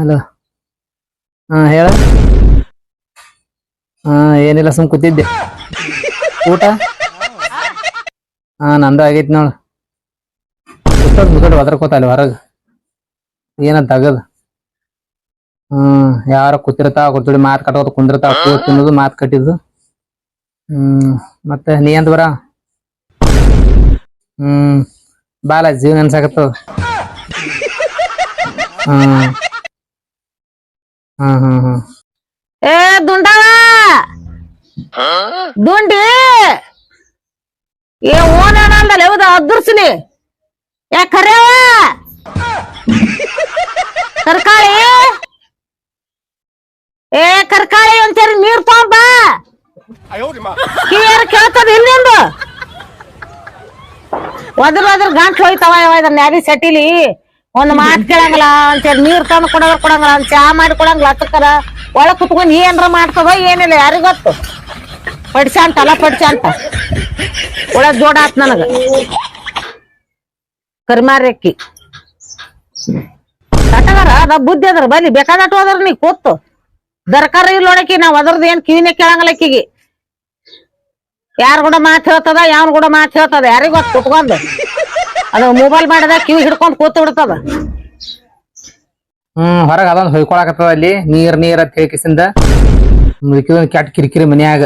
Hello ಹಾ, ಹೇಳ. ಹಾ, ಏನಿಲ್ಲ ಸುಮ್ ಕೂತಿದ್ದೆ. ಊಟ? ಹಾ, ನಂದು ಆಗೈತಿ ನೋಡು. ಕೂತೋದ್ ಮುಗಡ್ ಒದರ್ಕೋತ ಅಲ್ಲಿ ಹೊರಗ. ಏನಂತ ತಗದ್ ಹ್ಮ್, ಯಾರ ಕೂತಿರ್ತಾವ ಕೂತಿ ಮಾತ್ ಕಟ್ಟೋದು ಕುಂದಿರ್ತಾವ, ಕೂತ್ ತಿನ್ನೋದು, ಮಾತ್ ಕಟ್ಟಿದ್ದು. ಹ್ಮ್, ಮತ್ತೆ ನೀ ಅಂತ ಬರ? ಹ್ಮ್, ಬಾಲ, ಜೀವನ ಅನ್ಸಾಕತ್ತದ ಹ್ಮ್. ಹ್ಮ್ ಹ್ಮ್ ಹ್ಮ್ ಏ, ದುಂಡವ! ದುಂಡಿ! ಏ ಓನಂದಲ್ಲ ಹೌದ? ಅದುರ್ಸ್ಲಿ ಯಾ ಕರ್ಯವ ಕರ್ಕಾಳಿ ಏ ಕರ್ಕಾಳಿ ಒಂದ್ಸರಿ ನೀರ್ ತೊಗೊಂಬ ಕಿವಿಯಾರ ಕೇಳ್ತದ ಇಲ್ಲಿಂದು ಒದ್ರ ಒದ್ರ ಗಂಟ್ಲು ಹೋಯ್ತವ ಯಾವ ಇದ್ರ ನ್ಯಾರಿ ಸೆಟಿಲಿ. ಒಂದ್ ಮಾತ್ ಕೇಳಂಗಿಲ್ಲ ಅಂತೇಳಿ ನೀರ್ ತಂದು ಕೊಡೋದ್ರ ಕೊಡಂಗಿಲ್ಲ ಒಂದ್ ಚಾ ಮಾಡಿ ಕೊಡಂಗಿಲ್ಲ, ಹತ್ತಕ್ಕರ ಒಳಗ್ ಕುತ್ಕೊಂಡ್ ಏನ್ರ ಮಾಡ್ತದ ಏನಿಲ್ಲ, ಯಾರಿಗ್ ಗೊತ್ತು? ಪಡ್ಸಂತ ಅಲ್ಲ ಪಡ್ಸಂತ ಒಳಗ್ ಜೋಡ ಆತ್ ನನಗ. ಕರಿಮಾರಕ್ಕಿ ತಟಗಾರ, ಅದ ಬುದ್ಧಿ ಅದ್ರ ಬಲಿ ಬೇಕಾದಟ್ಟು ಅದ್ರ ನೀ ಕೂತು. ದರ್ಕಾರ ಇಲ್ಲ ನೋಡಕಿ ನಾವ್ ಅದ್ರದ್ದು ಏನ್ ಕಿವಿನೇ ಕೇಳಂಗಿಲ್ಲ ಅಕ್ಕಿಗೆ. ಯಾರ್ ಕೂಡ ಮಾತ್ ಹೇಳ್ತದ ಯಾವನ್ ಕೂಡ ಮಾತ್ ಹೇಳ್ತದ, ಯಾರಿಗ್ ಗೊತ್ತ? ಕುತ್ಕೊಂಡ್. ಅದು ಮೊಬೈಲ್ ಮಾಡಿದ ಕಿವಿ ಹಿಡ್ಕೊಂಡ್ ಕೂತ್ ಬಿಡ್ತದ. ಹ್ಮ್, ಹೊರಗ ಅದೊಂದ್ ಹೊಯ್ಕೊಳಕತ್ತದ ಅಲ್ಲಿ, ನೀರ್ ನೀರ್ ಅಂತ ಹೇಳಿಕಿಸಿಂದ ಕೆಟ್ಟ ಕಿರಿಕಿರಿ ಮನ್ಯಾಗ.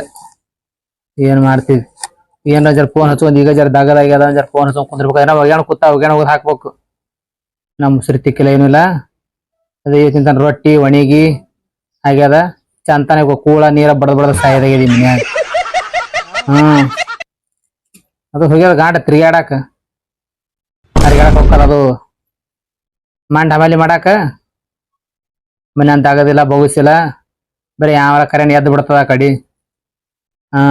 ಏನ್ ಮಾಡ್ತೀವಿ? ಏನ್ ಜರ ಫೋನ್ ಹಚ್ಕೊಂಡ್, ಈಗ ಜರ ದಗದಾಗ್ಯದ ಜರ ಫೋನ್ ಹಚ್ಕೊಂಡ್ ಕುಂದಿರ್ಬೇಕು. ಏನೋ ಒಗ್ಯಾಣ ಕೂತ, ಒಗ್ಯಾಣ ಹೋಗಿ ಹಾಕ್ಬೇಕು. ನಮ್ ಮುಸ್ರಿ ತಿಕ್ಕಿಲ್ಲ ಏನಿಲ್ಲ ಅದೇ ತಿಂತಾನ ರೊಟ್ಟಿ, ಒಣಗಿ, ಆಗ್ಯದ. ಚಂತಾನೆ ಕೂಳ, ನೀರ ಬಡದ್ ಬಡದ್ ಸಾಯದಾಗ್ಯದ ಈ ಮನ್ಯಾಗ. ಹ್ಮ್. ಅದು ಹೋಗ್ಯದ ಗಾಂಡ ತಿರ್ಗ್ಯಾಡಾಕ. ತಿರ್ಗ್ಯಾಡಕ್ ಹೋಗ್ತದ ಅದು. ಮಂಡ್ ಹಮಾಲಿ ಮಾಡಾಕ? ಮನೆ ಅಂತ ಆಗೋದಿಲ್ಲ ಬಹುಸಿಲ್ಲ ಬರೀ ಯಾವ ಕರೆನ್ ಎದ್ದು ಬಿಡ್ತದ ಆ ಕಡಿ. ಹಾ.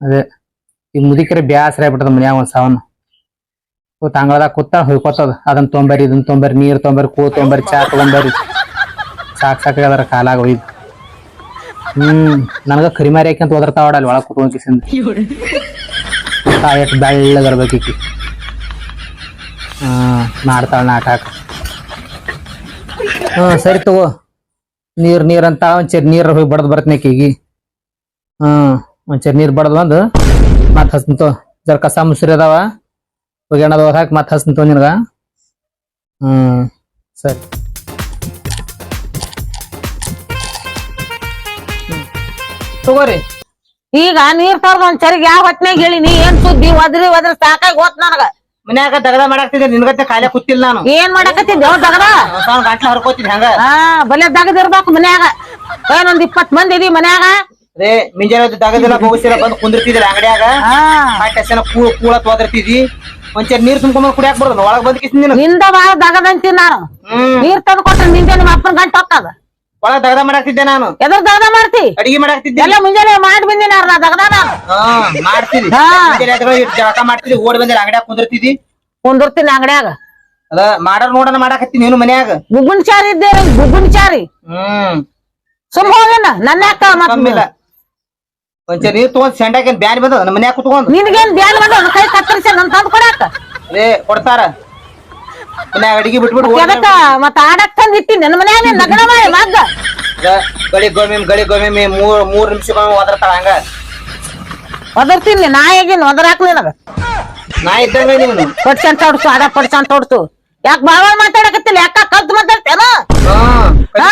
ಅದೇ. ಈ ಮುದಿಕರಿ ಬ್ಯಾಸರ ಆಗ್ಬಿಟ್ಟದ ಮನ್ಯಾಗ ಒಂದ್ ಸಾವನ್. ತಂಗಳದಾಗ ಅಂಗಳದಾಗ ಕೂತ ಹುಯ್ಕೋತದ. ಅದನ್ನ ತೊಂಬರಿ ಇದನ್ನ ತೊಂಬರಿ ನೀರ್ ತೊಂಬರಿ ಕೂ ತೊಂಬರಿ ಚಾ ತೊಂಬರಿ. ಸಾಕ್ ಸಾಕಾಗದ್ರ ಕಾಲಾಗ ಒಯ್ದು. ಹ್ಮ್. ನನಗ ಕರಿಮಾರಿ ಹಾಕ್ಯಂತ ಓದರ್ತಾವಡ ಅಲ್ಲಿ ಒಳಗೆ ಕುತ್ಕೊಂಡ್ ಕಿಸಿಂದ. ಎಷ್ಟು ಬೆಳ್ಳಗರ್ಬೇಕೀಕಿ ಹಾ ಮಾಡ್ತಾಳ ನಾಟಕ. ಹಾ ಸರಿ ತಗೋ. ನೀರ್ ನೀರ್ ಅಂತ ಒಂಚೂರು ನೀರು ಹೋಗಿ ಬಡದ್ ಬರ್ತನೆ ಆಕಿಗಿ. ಹ್ಮ್, ಒಂಚೂರು ನೀರ್ ಬಡದ್ ಬಂದು ಮತ್ ಹಸ್ತಿಂತ ಜರ ಕಸ ಮುಸ್ರಿ ಅದಾವ. ಒಗ್ಯಾಣದ ಹಾಕಿ ಮತ್ ಹಸ್ತಿಂತ ನಿನಗ. ಹ್ಮ್, ಸರಿ. ತಗೋರಿ. ಈಗ ನೀರ್ ತರದ ಒಂದ್ ಯಾವ ಹೊತ್ನಾಗ ಹೇಳಿನಿ? ಏನ್ ಸುದ್ದಿ? ಒದ್ರಿ ಒದ್ರಿ, ಸಾಕಾಗಿ ಹೋತ್ ನನಗ. ಮನ್ಯಾಗ ದಗದ ಮಾಡಾಕ್ತಿದ್ದೆ ನಿನ್ಗತ್ತೆ ಕಾಲೆ ಕೂತಿಲ್ಲ ನಾನು. ಏನ್ ಮಾಡಕತ್ತಿದ್ದೆ? ದಗದ? ಸಾವ್ ಗಂಟ್ಲ ಹರ್ಕೋತಿದ್ ಹಂಗ? ಹಾ ಬಲೆ ದಗದಿರ್ಬೇಕು ಮನ್ಯಾಗ. ಏನೊಂದ್ ಇಪ್ಪತ್ ಮಂದಿ ಇದೀವಿ ಮನ್ಯಾಗ. ಅದೇ ಮಿಂಜಾನೆ ಹೊತ್ತು ದಗದಿಲ್ಲ ಬಹುಸಿಲ್ಲ ಬಂದು ಕುಂದಿರ್ತಿದ್ದಿಲ್ಲ ಅಂಗಡ್ಯಾಗ. ಕಾಟೆಸನ ಕೂಳ ಕೂಳ ತೋದರ್ತಿದ್ದಿ. ಒಂಚೂರು ನೀರ್ ತುಂಬ್ಕೊಂಡ್ ಕುಡಿಯಾಕ್ ಬರೋದು ಒಳಗ್ ಬಂದ್ ಕಿಸ್ ನೀನು. ನಿಂದ ಬಾಳ ದಗದಂತೀನಿ ನಾನು. ನೀರ್ ತಂದು ಕೊಟ್ರೆ ನಿಂದೆ ನಿಮ್ಮ ಅಪ್ಪನ ಗಂಟ ಹೋಗ್ತದ ಒಳಗ್ ದಗದ ಮಾಡಾಕ್ತಿದ್ದೆ ನಾನು. ಎದ್ರ ದಗದ ಮಾಡ್ತಿ? ಅಡಿಗೆ ಮಾಡಾಕ್ತಿದ್ದೆ. ಎಲ್ಲ ಮುಂಜಾನೆ ಮಾಡಿ ಬಂದಿನ ದಗದ ನಾನು ಹಾ ಮಾಡ್ತೀನಿ. ಮುಂಜಾನೆ ಎದ್ರುಗಳು ಇಷ್ಟ್ ಜಳಕ ಮಾಡ್ತಿದ್ದಿ ಓಡಿ ಬಂದಿಲ್ಲ ಅಂಗಡ್ಯಾಗ ಕುಂದಿರ್ತಿದ್ದಿ. ಕುಂದಿರ್ತೀನಿ ಅಂಗಡ್ಯಾಗ. ಅದ ಮಾಡಾರ ನೋಡನ ಮಾಡಾಕತ್ತೀನಿ ನೀನು ಮನ್ಯಾಗ. ಗುಗ್ಗುನ್ ಚಾರಿ ಇದ್ದೆ ಗುಗ್ಗುನ್ ಚಾರಿ. ಹ್ಮ್. ಸುಮ್ ಹೋಗೇನ ನನ್ನ ಯಾಕ ಮತ್ ಕಮ್ಮಿಲ್ಲ ಒಂಚೂರು ನೀರ್ ತಗೊಂಡ್ ಸೆಂಡಾಕೇನ್ ಬ್ಯಾನ್ ಬಂದ ನಮ್ಮ ಮನ್ಯಾಗ ಕುತ್ಕೊಂಡು. ನಿನ್ಗೇನ್ ಬ್ಯಾನ್ ಬಂದ ಕೈ ಕತ್ತರಿಸಿ ನನ್ ತಂದ್ ಕೊಡಾಕ ಅದೇ ಕೊಡ್ತಾರ. ಮನ್ಯಾಗ ಅಡಿಗೆ ಬಿಟ್ಬಿಟ್ಟು ಅದಕ್ಕ ಎದಕ್ಕ ಮತ್ತ ಆಡಕ್ ತಂದ್ ಇಟ್ಟಿನಿ. ನನ್ನ ಮನ್ಯಾಗ ನೀನ್ ಮಾಡಿ ಮಗ್ಗ. ಗಳಿ ಗೋಮಿ ಗಳಿ ಗೋಮಿ ಮೂರ್ ಮೂರ್ ನಿಮಿಷಕ್ಕೊಮ್ಮೆ ಒದರ್ತಾಳ ಹಂಗ. ಒದರ್ತೀನಿ ನಾಯಿಗಿನ್ ಒದರಾಕ್ ನಿನಗ? ನಾ ಇದ್ದಂಗ ನೀನು. ಪಡ್ಸಂತ ಹೊಡ್ಸು ಅದ ಪಡ್ಸಂತ ಹೊಡ್ಸು. ಯಾಕ ಬಾಳ ಮಾತಾಡಕತ್ತಿಲ್ಲ? ಯಾಕ ಕಲ್ತ್ ಮಾತಾಡ್ತೇನ? ಹಾ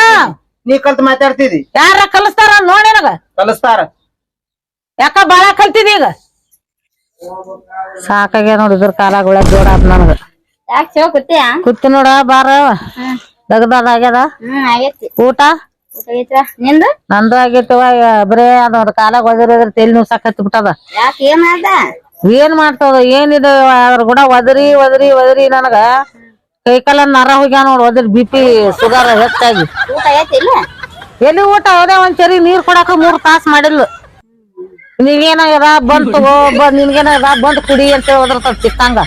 ನೀ ಕಲ್ತ್ ಮಾತಾಡ್ತಿದಿ. ಯಾರ ಕಲಿಸ್ತಾರ ನೋಡಿ ನನಗ? ಕಲಿಸ್ತಾರ. ಯಾಕ ಬಾಳ ಕಲ್ತಿದಿ ಈಗ? ಸಾಕಾಗ್ಯ ನೋಡಿದ್ರ ಕಾಲಾಗ ಒಳಗ್ ಜೋಡ ನನಗ. ಯಾಕೆ ಚಲೋ ಕೂತಿಯಾ ಕುತ್ತಿ ನೋಡ ಬಾರ. ದಗದಾದ ಆಗ್ಯದ. ಹ್ಮ್ ಆಗೈತಿ. ಊಟ? ಊಟ ನಿಂದು? ನಂದು ಆಗಿತ್ತು ಬರೇ ಅದ್ರ ಕಾಲಾಗ ಒದರಿ ತೆಲಿ ನೀವು ಸಾಕತ್ತಿ ಬಿಟ್ಟದ. ಯಾಕೆ ಏನ್ ಮಾಡ್ತದ ಏನಿದೆ ಅದ್ರ ಗುಣ ಒದರಿ ಒದರಿ ಒದರಿ ನನಗ. ಕೈಕಾಲ ನರ ಹೋಗ್ಯಾನ ನೋಡ್ ಒದರಿ ಬಿ ಪಿ ಶುಗರ್ ಹೆಚ್ಚಾಗಿ. ಊಟ ಆಗೈತಿ ಇಲ್ಲ? ಎಲ್ಲಿ ಊಟ? ಅದೇ ಒಂದ್ ಸರಿ ನೀರ್ ಕೊಡಾಕ ಮೂರ್ ತಾಸ್ ಮಾಡಿಲ್ಲ. ನಿನ್ಗೇನಾಗ್ಯದ? ಬಂದ್ ತಗೋ ಬಂದ್ ನಿನ್ಗೇನಾಗ್ಯದ? ಬಂದ್ ಕುಡಿ ಅಂತ ಹೇಳಿ ಒದರ್ತದ ಚಿಕ್ಕಂಗ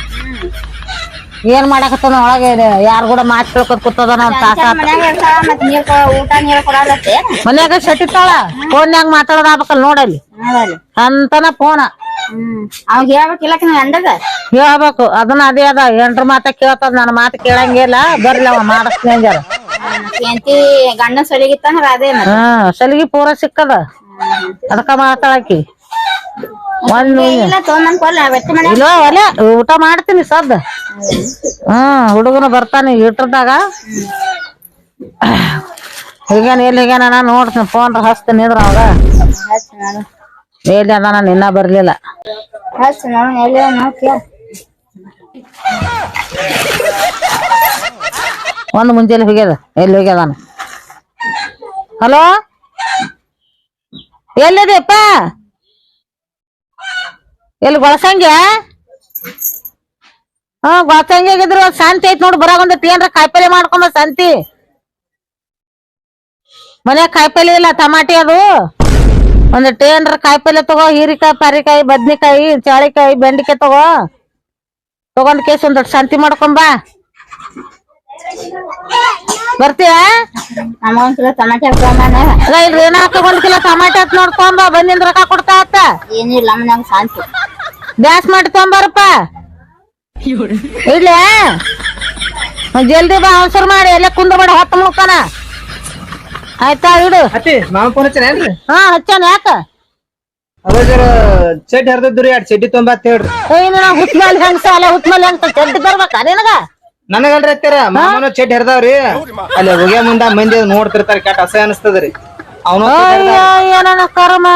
ಏನ್ ಮಾಡಾಕತ್ತದ ಒಳಗೆ? ಯಾರ್ ಕೂಡ ಮಾತ್ ಕೇಳ್ಕೊತ ಕೂತದನ ತಾಸ. ಮನ್ಯಾಗ ಶಟಿತ್ತಾಳ ಫೋನ್ಯಾಗ ಮಾತಾಡೋದ್ ಆಗ್ಬೇಕಲ್ಲ ನೋಡಲ್ಲಿ. ಅಂತನ ಫೋನ. ಅವಾಗ ಹೇಳ್ಬೇಕಿಲ್ಲ ಹೇಳ್ಬೇಕು. ಅದನ್ನ ಅದೇ ಅದ. ಎಂಟ್ರ ಮಾತ ಕೇಳ್ತದ. ನನ್ನ ಮಾತು ಕೇಳಂಗಿಲ್ಲ. ಬರ್ಲಿ ಅವ ಮಾಡಿಸ್ತೀನಿ ಅಂಜಾರ ಸಲಿಗಿತ್ತ ಅದೇ ಹ್ಮ್. ಸಲಿಗೆ ಪೂರ ಸಿಕ್ಕದ. ಅದಕ್ಕ ಮಾತಾಡಕಿ ಇಲ್ಲ ಒಲೆ ಊಟ ಮಾಡ್ತೀನಿ ಸದ್ದು. ಹ್ಮ್ ಹುಡುಗನ ಬರ್ತಾನೆ ಇಟ್ರದಾಗ. ಹೀಗೇನ್ ಎಲ್ಲಿ ಹೀಗೇನ ನೋಡ್ತೀನಿ ಫೋನ್ ಹಚ್ತೀನಿ ಇದ್ರ ಅವಾಗ. ಎಲ್ಲಿ ಅದ ನಾನು ಇನ್ನ ಬರ್ಲಿಲ್ಲ. ಒಂದು ಮುಂಜಾನೆ ಹೋಗ್ಯದ. ಎಲ್ಲಿ ಹೋಗ್ಯದಾನ ಹಲೋ? ಎಲ್ಲಿದೆಪ್ಪ ಎಲ್ಲಿ ಗೊಳಸಂಗ್ಯ? ಹಾ ಗೊಳಸಂಗ್ಯ ಆಗಿದ್ರು ಶಾಂತಿ ಐತ್ ನೋಡಿ, ಬರಾಗ ಒಂದ್ ಏನ್ರ ಕಾಯಿಪಲ್ಲೆ ಮಾಡ್ಕೊಂಡ ಶಾಂತಿ ಮನ್ಯಾಗ ಕಾಯಿಪಲ್ಲೆ ಇಲ್ಲ, ಟಮಾಟಿ ಅದು. ಒಂದ್ ಏನ್ರ ಕಾಯಿಪಲ್ಲೆ ತಗೋ, ಹೀರಿಕಾಯಿ, ಪಾರಿಕಾಯಿ, ಬದ್ನಿಕಾಯಿ, ಚಾಳಿಕಾಯಿ, ಬೆಂಡಿಕಾಯಿ ತಗೋ. ತಗೊಂಡ್ ಕೇಸ್ ಒಂದ್ ಶಾಂತಿ ಮಾಡ್ಕೊಂಬಾ ಬರ್ತೀಯ? ನಮಗ ಒಂದ್ ಕಿಲೋ ಟಮಾಟೆ ಹಾಕೊಂಬಾನ ಅಲ್ಲ ಇಲ್ರಿ ಏನ ಹಾಕೊಂಡ್ ಕಿಲೋ ಟಮಾಟೆ ಹತ್ ನೋಡ್ಕೊಂಬ ರೊಕ್ಕ ಕೊಡ್ತಾ ಆತ. ಏನಿಲ್ಲ ಮನ್ಯಾಗ ಶಾಂತಿ. ಗ್ಯಾಸ್ ಮಾಡಿ ತೊಂಬಾರಪ್ಪ ಇಡ್ಲಿ? ಜಲ್ದಿ ಬಾ ಅವಸರ ಮಾಡಿ ಎಲ್ಲ ಕುಂದಬೇಡ ಹೊತ್ತ ಮುಳ್ಕನ ಆಯ್ತಾ ಇಡು. ಅತ್ತಿ ಮಾಮ ಫೋನ್ ಹಚ್ಚನೇನ್ರಿ ಹಾ ಹಚ್ಚಾನ ಯಾಕ? ಚಡ್ಡಿ ಹರಿದ್ರಿ ಎರಡು ಚಡ್ಡಿ ತೊಂಬತ್ ಹೇಳ್ರಿ. ಹೆಂಗ್ಸ ಅಲ್ಲ ಹೆಂಗ್ಸ ಜಲ್ದಿ ಬರ್ಬೇಕಾ ನಿನಗ? ನನಗಲ್ರಿ ಅತ್ತಾರ ಮಾಮನು ಚೆಡ್ ಹರಿದಾವ್ರಿ. ಅಲ್ಲಿ ಹೋಗ್ಯ ಮುಂದ ಮಂದಿ ನೋಡ್ತಿರ್ತಾರ ಕೆಟ್ಟ ಅಸಹ್ಯ ಅನಿಸ್ತದ್ರಿ. ಅವನು ಅಯ್ಯೋ ಏನನ ಕರ್ಮ?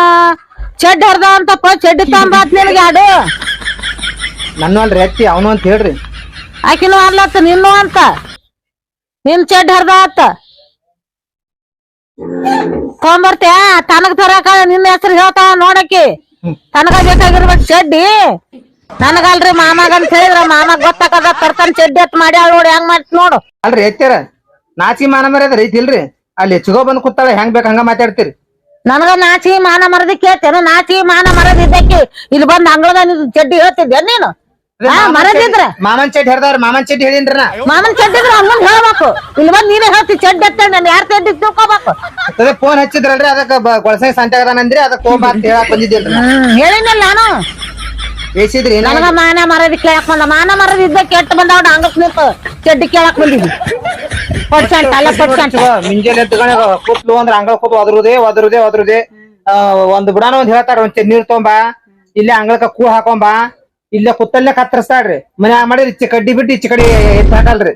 ಚೆಡ್ ಹರ್ದ ಅಂತಪ್ಪ ಚಡ್ಡಿ ತೊಂಬಾತ್ ನಿನಗೆ ಅಡು ನನ್ನ ಅಲ್ರಿ ಅತ್ತಿ ಅವನು ಅಂತ ಹೇಳ್ರಿ. ಆಕಿನೂ ಅನ್ಲತ್ತ ನಿನ್ನು ಅಂತ. ನಿನ್ ಚೆಡ್ ಹರ್ದ ಆತ. ತೊಗೊಂಬರ್ತೀಯ? ತನಗ ತರಕ ನಿನ್ನ ಹೆಸರು ಹೇಳ್ತಾವ ನೋಡಕಿ ತನಗ ಬೇಕಾಗಿರ್ಬೇಕು ಚಡ್ಡಿ. ನನಗಲ್ರಿ ಮಾಮಗ ಅಂತ ಹೇಳಿದ್ರ ಮಾಮಗ್ ಗೊತ್ತಾಕದ ತರ್ತಾನ ಚಡ್ಡಿ ಅತ್ ಮಾಡಿ ನೋಡಿ ಹೆಂಗ್ ಮಾಡ್ತ ನೋಡು. ಅಲ್ರಿ ಎತ್ತಾರ? ನಾಚಿ ಮಾನ ಮರ್ಯಾದ ಇಲ್ರಿ? ಅಲ್ಲಿ ಹೆಚ್ಚಿಗೋ ಬಂದ್ ಕೂತಾಳ ಹೆಂಗ್ ಬೇಕ ಹಂಗ ಮಾತಾಡ್ತೀರಿ. ನನಗ ನಾಚಿ ಮಾನ ಮರದ ಕೇಳ್ತೇನೆ ನಾಚಿ ಮಾನ ಮರದ ಇದ್ದಕ್ಕಿ ಇಲ್ಲಿ ಬಂದ್ ಅಂಗಳದ ಚಡ್ಡಿ ಹೇಳ್ತಿದ್ದೆ ನೀನು? ಮರದಿದ್ರ ಮಾಮನ್ ಚಡ್ಡಿ ಹೇಳ್ದಾರ ಮಾಮನ್ ಚಡ್ಡಿ ಹೇಳಿನ್ರಿ ನಾ. ಮಾಮನ್ ಚಡ್ಡಿದ್ರ ಅಮ್ಮನ್ ಹೇಳ್ಬೇಕು. ಇಲ್ಲಿ ಬಂದ್ ನೀನೇ ಹೇಳ್ತಿ ಚಡ್ಡಿ ಅಂತ ನಾನು ಯಾರ್ ಚಡ್ಡಿ ತಿಳ್ಕೊಬೇಕು. ಅದೇ ಫೋನ್ ಹಚ್ಚಿದ್ರಲ್ರಿ ಅದಕ್ಕೆ ಗೊಳಸಂಗ ಸಂತೆ ಅದಕ್ಕೆ ಅದಕ್ಕ ಹೋಗ್ಬಾ ಅಂತ ಹೇಳಕ್ ಬಂದಿದ್ದೇನ್ರಿ ಹೇಳಿನಲ್ಲ ನಾನು. ಬೇಸಿದ್ರಿ ನನಗ ಮಾನ ಮರದಿ ಕೇಳಕ್ ಬಂದ. ಮಾನ ಮರದ ಇದ್ದ ಕೆಟ್ಟ ಬಂದವ ಅಂಗಕ್ ನಿಂತು ಚಡ್ಡಿ ಕೇಳಕ್ ಬಂದಿದ್ವಿ ಪಡ್ಸಂಟ್ ಅಲ್ಲ ಪಡ್ಸಂಟ್ ಮುಂಜಾನೆ ಎದ್ದುಗಣ ಕೂತ್ಲು ಅಂದ್ರ ಅಂಗಳ ಕೂತ್ ಒದ್ರುದೇ ಒದ್ರುದೇ ಒದ್ರುದೇ. ಒಂದ್ ಬುಡಾನ ಒಂದ್ ಹೇಳ್ತಾರ ಒಂದ್ ನೀರ್ ತೊಂಬಾ ಇಲ್ಲೇ ಅಂಗಳಕ್ಕ ಕೂ ಹಾಕೊಂಬಾ. ಇಲ್ಲೇ ಕುತ್ತಲ್ಲೇ ಕತ್ತರಿಸ್ತಾಳ್ರಿ. ಮನ್ಯಾಗ ಮಾಡಿರಿ ಇಚ್ಚಿ ಕಡ್ಡಿ ಬಿಟ್ಟು ಇಚ್ಚಿ ಕಡಿ ಎತ್ತ ಹಾಕಲ್ರಿ.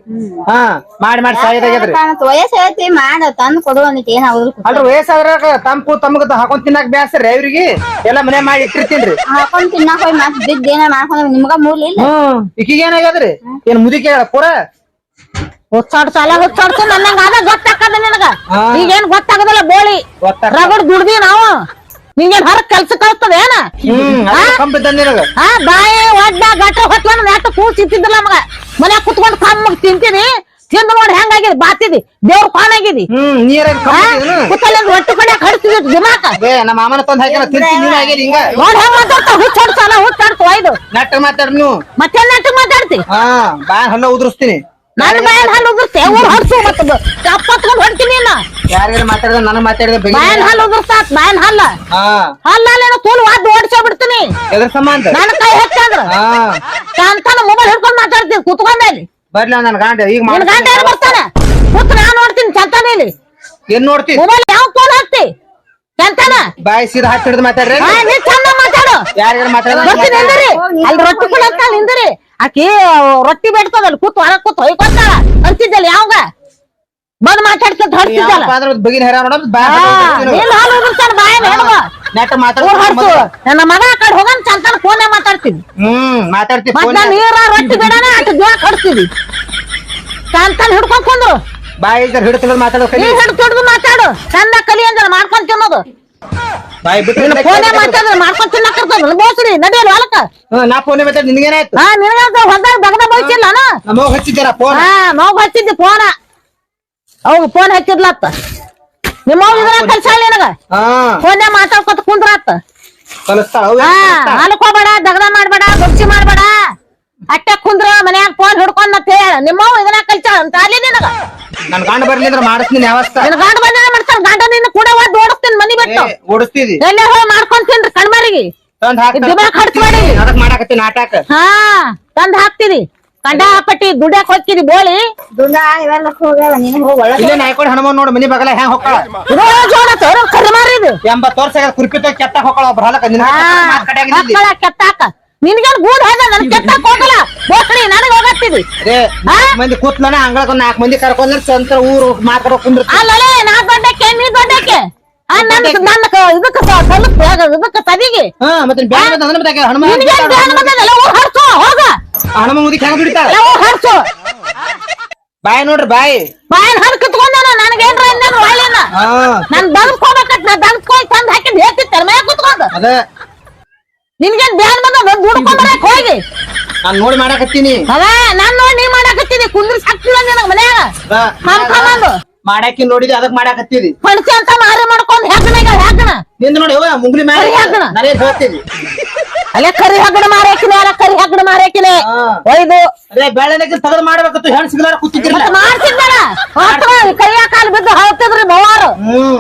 ಹಾ ಮಾಡಿ ಮಾಡಿ ಸಾಯ್ದಾಗ್ಯದ್ರಿ ವಯಸ್ಸು ಐತಿ ಮಾಡ ತಂದ್ ಕೊಡು ಹೌದು ಅಲ್ರಿ ವಯಸ್ಸಾದ್ರ ತಂಪು ತಮಗ ಹಾಕೊಂಡ್ ತಿನ್ನಾಕ ಬ್ಯಾಸ್ರಿ ಅವ್ರಿಗೆ. ಎಲ್ಲಾ ಮನೆ ಮಾಡಿ ಇಟ್ಟಿರ್ತೀನ್ರಿ ಹಾಕೊಂಡ್ ತಿನ್ನಾಕ ಹೋಗಿ ಮತ್ ಬಿದ್ದ ಏನ ಮಾಡ್ಕೊಂಡ್ ನಿಮ್ಗ ಮೂಲ ಇಲ್ಲ? ಹ್ಮ್ ಈಕಿಗೆ ಏನಾಗ್ಯದ್ರಿ? ಏನ್ ಮುದಿಕೆ ಪೂರ? ಹುಚ್ಚಾಡ್ಸ ಸಾಲ ಹುಚ್ಚಾಡ್ಸು ನನ್ನಂಗ ಅದ ಗೊತ್ತಾಕದ ನಿನಗ. ಈಗೇನ್ ಗೊತ್ತಾಗದಲ್ಲ ಬೋಳಿ. ರಗಡ್ ದುಡ್ದಿ ನಾವು? ನಿಂಗೇನ್ ಹೊರ ಕೆಲ್ಸ ಕಳಿಸ್ತದ ಏನ? ಹಾ ಬಾಯಿ ಒಡ್ಡ ಗಟ್ಟ ಹೊತ್ಕೊಂಡ್ ನೆಟ್ಟ ಕೂತ್ ಸಿತ್ತಿದ್ದಿಲ್ಲ ನಮಗ ಮನ್ಯಾಗ ಕುತ್ಕೊಂಡ್ ಕಮ್ಮಗ್ ತಿಂತೀನಿ. ತಿಂದು ನೋಡಿ ಹೆಂಗಾಗಿದೆ ಬಾತಿದಿ. ದೇವ್ರ ಕಾಣಾಗಿದಿ ಆಗಿದಿ. ಕುತ್ತಲ್ಲ ಒಟ್ಟು ಕಡೆ ಕಡಿಸ್ತಿದ್ ದಿಮಾಕ? ನಮ್ಮ ಮಾಮನ ತಂದ್ ಹಾಕ್ಯಾನ ತಿಂತಿ ನೀನ್ ಆಗಿದೆ ಹಿಂಗ. ನೋಡ್ ಹೆಂಗ್ ಮಾತಾಡ್ತಾವ? ಹುಚ್ಚಾಡ್ಸಲ್ಲ ಹುಚ್ಚಾಡ್ತು ಒಯ್ದು. ನೆಟ್ಟ ಮಾತಾಡ್ ನೀವು ಮತ್ತೆ ನೆಟ್ಟಗ್ ಮಾತಾಡ್ತಿ? ಹಾ ಬಾ ಹಲ್ಲ ಉದುರಿಸ್ತೀನಿ. ನನ್ನ ಬಾಯನ್ ಹಾಲು ಉದುರ್ತೆ ಊರ್ ಹೊಡ್ಸು ಮತ್ತೆ ಚಪ್ಪತ್ಕೊಂಡ್ ಹೊಡ್ತೀನಿ ಇನ್ನ ಯಾರ್ಯಾರು ಮಾತಾಡಿದ ನನಗ್ ಮಾತಾಡಿದ ಬಾಯನ್ ಹಾಲು ಉದುರ್ಸಾತ್ ಬಾಯನ್ ಹಲ್ಲ ಹಲ್ಲೇನೋ ತೂಲ್ ವಾದ್ ಓಡ್ಸೇ ಬಿಡ್ತೀನಿ. ಎದ್ರ ಸಂಬಂಧ? ನನ್ನ ಕೈ ಹೆಚ್ಚಂದ್ರ? ಕಾಂತಾನ ಮೊಬೈಲ್ ಹಿಡ್ಕೊಂಡ್ ಮಾತಾಡ್ತೀನಿ ಕುತ್ಕೊಂಡ್ ಅಲ್ಲಿ. ಬರ್ಲಿ ನನ್ ಗಾಂಡ ಈಗ ನಿನ್ ಗಂಡ ಯಾರು ಬರ್ತಾನೆ? ಕೂತ್ ನಾನ್ ನೋಡ್ತೀನಿ ಚಂತಾನ ಇಲ್ಲಿ. ಏನ್ ನೋಡ್ತೀನಿ ಮೊಬೈಲ್ ಯಾವ ಫೋನ್ ಹಾಕ್ತಿ? ಚಂತಾನ? ಬಾಯಿ ಸೀದಾ ಮಾತಾಡ್ರಿ. ನೀ ಚಂದ ಮಾತಾಡು. ಯಾರ್ಯಾರು ಬರ್ತೀನಿ ಅಂದ್ರಿ ನಿಂದಿರಿ. ಅಲ್ಲಿ ರೊಟ್ಟಿ ಕೂಡ ಅಂತ ನಿಂದಿರಿ. ಆಕಿ ರೊಟ್ಟಿ ಬೇಡ್ತದಲ್ ಕೂತ್ ಹೊರಗ್ ಕೂತ್ ಹೊಯ್ಕೊತಾಳ ಅಂತಿದ್ದಲ್ಲ ಯಾವಾಗ? ಬಂದ್ ಮಾತಾಡ್ಕೊಂತ ಹೊಡ್ತಿದ್ದಲ್ಲ ನನ್ನ ಮಗ ಆ ಕಡೆ ಹೋಗನ್ ಚಂತಾನ ಫೋನ್ ಮಾತಾಡ್ತೀನಿ. ಹ್ಮ್ ಮಾತಾಡ್ತಿ ಮತ್ ನೀರ ರೊಟ್ಟಿ ಬೇಡನ ಅಷ್ಟು ಜೋಳ ಕಡ್ಸ್ತೀವಿ ಚಂತಾನ ಹಿಡ್ಕೊಂಡ್ ಕುಂದ್ರು. ಬಾಯಿ ಹಿಡ್ತಿಲ್ಲ ಮಾತಾಡೋ ಹಿಡ್ದು ಮಾತಾಡು. ಚಂದ ಕಲಿ ಅಂದ್ರ ಮಾಡ್ಕೊಂಡ್ ತಿನ್ನೋದು. ಬಾಯಿ ಬಿಟ್ಟು ನಿನ್ನ ಫೋನೇ ಮಾತಾಡಿದ್ರೆ ಮಾಡ್ಕೊಂಡ್ ತಿನ್ನಕರ್ತದ ಬೋಸ್ರಿ ನಡಿಯಲ್ಲ ಹೊಲಕ್ಕ. ಹ್ಮ್, ನಾ ಫೋನ್ ಮಾತಾಡಿ ನಿನ್ಗೇನಾಯ್ತು ಹಾ ನಿನಗ ಹೊಲ್ದಾಗ ಬಗದ ಹಚ್ಚಿದ್ದಾರ ಫೋನ್ ಹಾ ನೋವು ಹಚ್ಚಿದ್ದಿ ಫೋನ ಫೋನ್ ಹಚ್ಚಿದ್ಲತ್ತ. ನಿಮ್ಮ ಇದ್ರ ಕಲ್ಸಾಳ ನಿನಗ? ಹಾ. ಫೋನ್ಯಾಗ ಮಾತಾಡ್ಕೊತ ಕುಂದ್ರಾತ ಕಲಿಸ್ತಾಳ ಹಾ? ಹಾಲಕ್ ಹೋಗ್ಬೇಡ ದಗದ ಮಾಡ್ಬೇಡ ಬಗ್ಸಿ ಮಾಡ್ಬೇಡ. ಅಟ್ಟೆ ಕುಂದ್ರ ಮನ್ಯಾಗ ಫೋನ್ ಹಿಡ್ಕೊಂಡ್ ಮತ್ತೆ ಹೇಳ. ನಿಮ್ಮವ್ ಇದನ್ನ ಕಲ್ಚ ಅಂತ ಅಲ್ಲಿ ನಿನಗ. ನನ್ ಗಂಡ ಬರ್ಲಿ ಅಂದ್ರೆ ಮಾಡಿಸ್ತೀನಿ ಯಾವಸ್ತ ನಿನ್ ಗಂಡ ಬಂದ ಮಾಡ್ತಾರ? ಗಂಡ ನಿನ್ನ ಕೂಡ ಒದ್ ಓಡಿಸ್ತೀನಿ ಮನಿ ಬಿಟ್ಟು. ಓಡಿಸ್ತೀವಿ ಓಡಿಸ್ತಿದಿ. ಎಲ್ಲೇ ಹೋಗಿ ಮಾಡ್ಕೊಂತೀನ್ರಿ ಕಣ್ಮರಿಗೆ ತಂದ್ ಹಾಕ್ತಾರ ದಿನ ಖರ್ಚ್ ಮಾಡಿ. ಅದಕ್ ಮಾಡಾಕತ್ತಿ ನಾಟಕ. ಹಾ ತಂದ್ ಹಾಕ್ತಿದಿ ಕಂಡ ಹಾಪಟ್ಟಿ ದುಡ್ಯಾಕ್ ಹೋಗ್ತಿದಿ ಬೋಳಿ? ದುಂಡ ಇವೆಲ್ಲ ಹೋಗ್ಯಾವ ನೀನು ಹೋಗ್ ಒಳಗ ಇಲ್ಲೇ ನಾಯ್ಕೊಂಡು ಹನುಮಾನ್ ನೋಡು ಮನಿ ಬಗಲ ಹೆಂಗ್ ಹೋಗ್ತಾಳ? ಇದು ಜೋಡ ತೋರ ಕರಿ ಮಾರಿದು ಎಂಬತ್ ವರ್ಷ ಕುರ್ಪಿ ಒಬ್ರ ನಿನ್ನ ಮಾತ್ ಕಟ್ಯಾಗಿದ್ದಿ. ಮಕ್ಕಳ ಕೆತ್ತಾಕ. ನಿನ್ಗೇನ್ ಗೂಡ್ ಹೋದ ನನ್ ಕೆತ್ತ ಹೋಗಲ್ಲ ಬೋಕಡಿ ನನಗ್ ಹೋಗತ್ತಿದ್ವಿ ಮಂದಿ ಕೂತ್ಲನ ಅಂಗಳಕ್ಕ ನಾಲ್ಕ್ ಮಂದಿ ಕರ್ಕೊಂಡ್ರೆ ಸಂತರ ಊರು ಮಾತಾಡೋ ಕುಂದ್ರ ಅಲ್ಲೇ ನಾ ದೊಡ್ಡಕ್ಕೆ ನೀ ದೊಡ್ಡಕ್ಕೆ ಬಾಯಿ ನೋಡ್ರಿ ಬಾಯ್. ಬಾಯ್ ಹಣ್ ಕಿತ್ಕೊಂಡಾನ ನನಗೇನ್ರ ಇನ್ನೇನು ಹಾ. ನಾನ್ ದನ್ಕೋಬೇಕತ್ ನಾ ದನ್ಕೋಯ್ ತಂದ್ ಹಾಕಿದ್ ಹೇಳ್ತಿರ್ತಾರೆ ಮನೆ ಕುತ್ಕೊಂಡು. ಅದ. ನಿನ್ಗೇನ್ ಬ್ಯಾನ್ ಬಂದ ದುಡ್ಕೊಂಬರಕ್ ಹೋಗಿ. ನಾನ್ ನೋಡಿ ಮಾಡಾಕತ್ತೀನಿ. ಅವಾ ನಾನ್ ನೋಡಿ ನೀ ಮಾಡಾಕತ್ತೀನಿ. ಕುಂದ್ರಿಸ್ ಸಾಕ್ತಿಲ್ಲ ನಿನಗ ಮನ್ಯಾಗ? ಮಾಡ್ಕೊಂಬಂದು ಮಾಡಾಕಿ ನೋಡಿದಿ ಅದಕ್ ಮಾಡಾಕತ್ತೀರಿ. ಪಣಸಿ ಅಂತ ಮಾರಿ ಮಾಡ್ಕೊಂಡ್ ಹೆಗ್ಗಣ ಹೆಗ್ಗಣ. ನಿಂದ ನೋಡಿ ಅವ್ವ ಮುಂಗ್ಲಿ ಮಾರಿ ಹಾಕಣ. ನಾನೇ ಹೇಳ್ತೀನಿ ಅಲ್ಲೇ ಕರಿ ಹೆಗ್ಗಣ ಮಾರಾಕಿನ ಅಲ್ಲ ಕರಿ ಹೆಗ್ಗಣ ಮಾರಾಕಿನ. ಒಯ್ದು. ಅದೇ ಬೆಳಗ್ಗೆ ತಗದ್ ಮಾಡ್ಬೇಕತ್ತು ಹೆಣ್ ಸಿಗ್ಲಾರ ಕೂತಿದ್ರಿ ಮಾಡ್ತಿದ್ದಾರ ಕೈಯ ಕಾಲು ಬಿದ್ದು ಹಳ್ತಿದ್ರಿ ಬವಾರು ಹ್ಮ್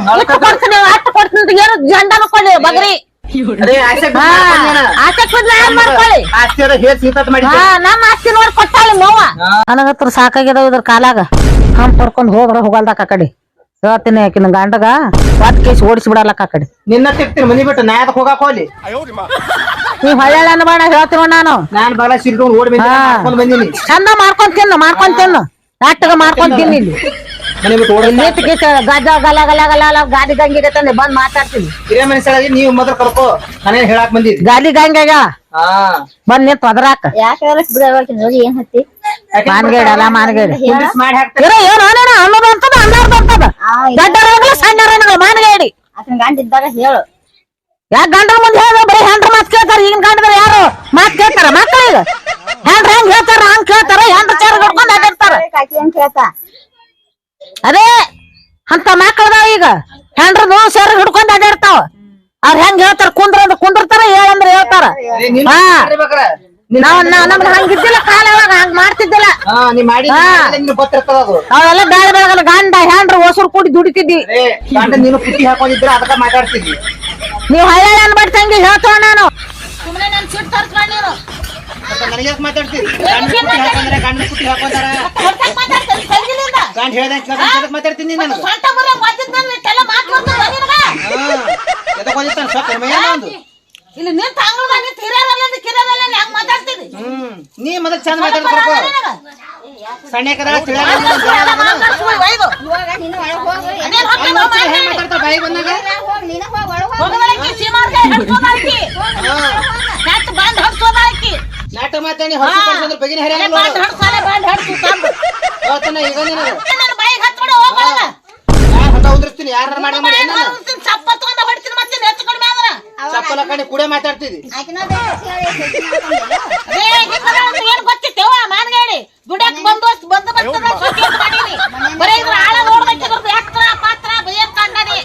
ಇಟ್ಟು ಕೊಡ್ತೀನಿ ಏನು ಜಂಡನ ಕೊಡ್ಲಿ ಬಗ್ರಿ. ನಮ್ಮ ಆಸ್ತಿ ನೋಡಿ ಕೊಟ್ಟಾಳಿ ಮವ್ವ ನನಗತ್ರ ಸಾಕಾಗ್ಯದ ಇದ್ರ ಕಾಲಾಗ. ಹಂಪ್ ಕರ್ಕೊಂಡ್ ಹೋಗ್ರ ಹೋಗಲ್ದಾಕ ಆ ಕಡೆ. ಹೇಳ್ತೀನಿ ಆಕಿನ ಗಂಡಗ ಒಟ್ ಕೇಸ್ ಓಡಿಸಿ ಬಿಡಲಕ್ಕ ಆ ಕಡೆ. ನಿನ್ನ ತಿಕ್ತೀನಿ ಮನಿ ಬಿಟ್ಟು ನಾ ಅದಕ್ಕೆ ಹೋಗಾಕ ಹೋಗ್ಲಿ? ನೀವ್ ಹೊಳ್ಳೆ ಅನ್ಬೇಡ ಹೇಳ್ತೀವ ನಾನು. ನಾನು ಬಗಲ ಸಿಲ್ಕೊಂಡು ಓಡಿ ಬಂದಿನಿ ಚಂದ ಮಾಡ್ಕೊಂಡ್ ತಿನ್ನು ಮಾಡ್ಕೊಂಡ್ ತಿನ್ನು. ನಾಟಕ ಮಾಡ್ಕೊಂಡ್ ತಿನ್ನು ಇಲ್ಲಿ. ಮನಿ ಬಿಟ್ಟು ಓಡಿ ನೀಟ್ ಗೀಟ ಗಜ ಗಲ ಗಲ ಗಲ ಗಲ ಗಾಡಿ ಗಂಗಿ ತಂದೆ ಬಂದ್ ಮಾತಾಡ್ತೀನಿ. ಹಿರಿಯ ಮನುಷ್ಯರಾಗಿ ನೀವು ಮೊದಲು ಕರ್ಕೋ ನಾನೇನ್ ಹೇಳಾಕ್ ಬಂದಿದ್ದಿ. ಗಾಲಿ ಗಂಗೆಗ? ಹಾ. ಬಂದ್ ನಿಂತ್ ಒದರಾಕ. ಯಾಕೆ ನೋಡಿ ಏನ್ ಹತ್ತಿ? ಮಾನ್ಗೇಡ ಅಲ್ಲ ಮಾನ್ಗೇಡ. ಕುಂದ್ರಿಸ್ ಮಾಡಿ ಹಾಕ್ತಾರೆ ಇರೋ ಏನೋ ಅನೇನ. ಮಾನಗೇಡಿ. ಆತನ ಗಂಡ ಇದ್ದಾಗ ಹೇಳು. ಯಾಕ ಗಂಡನ ಮುಂದೆ ಹೇಳ ಬರೀ ಹೆಂಡ್ರ ಮಾತ್ ಕೇಳ್ತಾರ ಈಗಿನ ಗಂಡದ್ರ ಯಾರು? ಮಾತ್ ಕೇಳ್ತಾರ ಮಕ್ಕಳಿಗೆ ಹೆಂಡ್ರ ಹೆಂಗ್ ಹೇಳ್ತಾರ ಹಂಗ್ ಕೇಳ್ತಾರ ಹೆಂಡ್ರ ಚಾರ ಕಾಕಿ ಏನ್ ಕೇಳ್ತಾ? ಅದೇ ಅಂತ ಮಕ್ಕಳದಾವ ಈಗ. ಹೆಂಡ್ರದು ಸೇರ್ ಹಿಡ್ಕೊಂಡ್ ಅಡ್ಯಾಡ್ತಾವ? ಅವ್ರ ಹೆಂಗ್ ಹೇಳ್ತಾರ? ಕುಂದ್ರ ಅಂದ್ರೆ ಕುಂದಿರ್ತಾರ ಹೇಳಂದ್ರ ಹೇಳ್ತಾರ. ಹಾ. ನಾವ್ ನಾವ್ ಹಂಗಿದ್ದಿಲ್ಲ ಕಾಲ ಒಳಗ ಹಂಗ ಮಾಡ್ತಿದ್ದಿಲ್ಲ. ಅವೆಲ್ಲ ಬೇಡ ಬೇಡ ಗಂಡ ಹೆಂಡ್ರ ಹೊಸರು ಕೂಡಿ ಮಾತಾಡ್ತಿದ್ವಿ ನೀವ್ ಹಳ್ಳ ಅನ್ಬಾರ್ದು ತಂಗಿ ಹೇಳ್ತಾವ ನಾನು. ಸುಮ್ಮನೆ ತರ್ಸ್ಕೊಂಡ್ ಮಾತಾಡ್ತೀನಿ. ಗಂಡ ಹೇಳ್ದಂಗ್ ಕೇಳ್ದಂಗ್ ಅದಕ್ ಮಾತಾಡ್ತೀನಿ ನೀನ್ ನನಗ. ಸ್ವಂತ ಇಷ್ಟೆಲ್ಲ ಸ್ವಲ್ಪ ಒಂದು ಇಲ್ಲಿ ನಿಂತ ಅಂಗಳದ ನಿಂತ ಹಿರಿಯರಲ್ಲ ಕಿರಿಯರಲ್ಲ ಹೆಂಗ್ ಮಾತಾಡ್ತಿದಿ ಹ್ಮ್. ನೀ ಮೊದಲ್ ಚಂದ ಮಾತಾಡ್ಬೇಕು ಹೊಟ್ಟೆ ನೋವು ಬಾಯಿ ಬಂದಾಗ? ಹೋಗ್ ನೀನು ಹೋಗ್ ಒಳಗ್ ಹೋಗ್. ಹೋಗದಳಕಿ, ಸೀಮಾರ್ಗೆ ಹಡ್ಸೋದ ಆಕಿ. ನೆಟ್ ಬಂದ್ ಹಡ್ಸೋದ ಆಕಿ. ನಾಟ ಮಾತಾಡಿ ಕಳ್ಸಂದ್ರ ಬಗಿನ. ಹೇಳ್ತಾನ ಈಗ ನೀನು. ನನ್ನ ಬಾಯಿಗೆ ಹತ್ಬಿಡು, ಹೋಗ್ಬಾರ್ದ. ಯಾರ್ ಹಠ ಉದ್ರಿಸ್ತೀನಿ ಯಾರ ಮಾಡಿ ಮಾಡಿ ನಾನು ಹರ್ಸ್ತೀನಿ, ಚಪ್ಪ ತಗೊಂಡ್ ಹೊಡಿತೀನಿ ಮತ್ತೆ ಹೆಚ್ಚು ಕಡಿಮೆ ಆದ್ರ. ಚಪ್ಪಲ ಕಡೆ ಕೂಡೆ ಮಾತಾಡ್ತಿದ್ದಿ. ಏನ್ ಗೊತ್ತಿತ್ತೇವ ಮಾನ್ಗೇಡಿ ದುಡ್ಯಾಕ್ ಬಂದು ಬರ್ತದ ಇದ್ರ ಆಳ ಪಾತ್ರ? ಬೇಯಕ್ ಕಂಡನಿ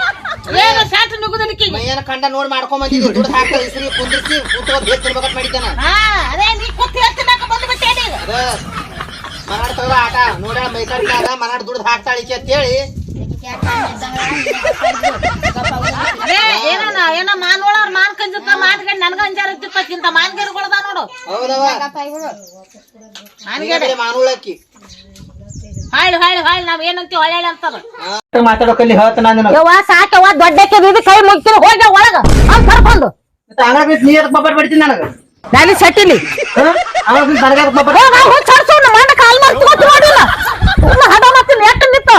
ಏನು ಶಾಟ್ ನುಗುದಲಿಕ್ಕಿ ಮೈಯನ ಕಂಡ ನೋಡ್ ಮಾಡ್ಕೊಂಡ್ ಬಂದಿದ್ದಿ ದುಡ್ಡು ಹಾಕ್ತಾ ಇಸ್ರಿ ಕುಂದಿರ್ಸಿ ಕೂತ್ಕೊಂಡ್ ಬೇಕ್ ತಿನ್ಬೇಕಂತ ಮಾಡಿದ್ದಾನ ಹಾ ಅದೇ ನೀ ಕೂತ್ ಹೇಳ್ತಿನಾಕ ಬಂದು ಮನಾಡ್ ತಗೋ ಆಟ. ನೋಡ ಮೈ ಕಟ್ಟಾಗ ಮನಾಡ್ ದುಡ್ಡು ಹಾಕ್ತಾಳ ಈಕೆ ಅಂತೇಳಿ. ಏನೋ ಏನೋ ಮಾನ್ಗಳವ್ರ ಮಾನ್ ಕಂಜಕ್ಕ ಮಾತ್ಕೊಂಡು ನನ್ಗ ಅಂಜಾರ ಇತ್ತಿಪ್ಪ ಮಾನ್ಗೇರ್ಗಳದ ನೋಡು. ಹೌದವ. ಮಾನ್ಗೇಡಿ ಮಾನುಳಕ್ಕಿ ಹಾಳು ಹಾಳು ಹಾಳು ನಾವ್ ಏನಂತೀವಿ ಹೊಳ್ಳೆ ಅಂತಾರ ಮಾತಾಡೋಕಲ್ಲಿ ಹೇಳ್ತಾನ ನಾನು ಯವ್ವ ಸಾಕವ್ವ ದೊಡ್ಡಕ್ಕೆ ಇದು ಕೈ ಮುಗ್ತೀನಿ ಹೋಗಿ ಒಳಗ. ಅವ್ನು ಕರ್ಕೊಂಡು. ನೀರ್ ಬಬ್ಬರ್ ಬಿಡ್ತೀನಿ ನನಗ? ನಾನು ಸೆಟ್ಟಿಲಿ ಅಂಗಳ ಬಿಟ್ಟು ನನಗೆ ಅದಕ್ಕೆ ಬಬ್ಬಟ್ ಮಂಡ ಕಾಲ್ ಮಾಡಿ ತಗೋತಿ ನೋಡಿಲ್ಲ ಹಡ ಮತ್ತೆ ನೆಟ್ಟು ನಿಂತು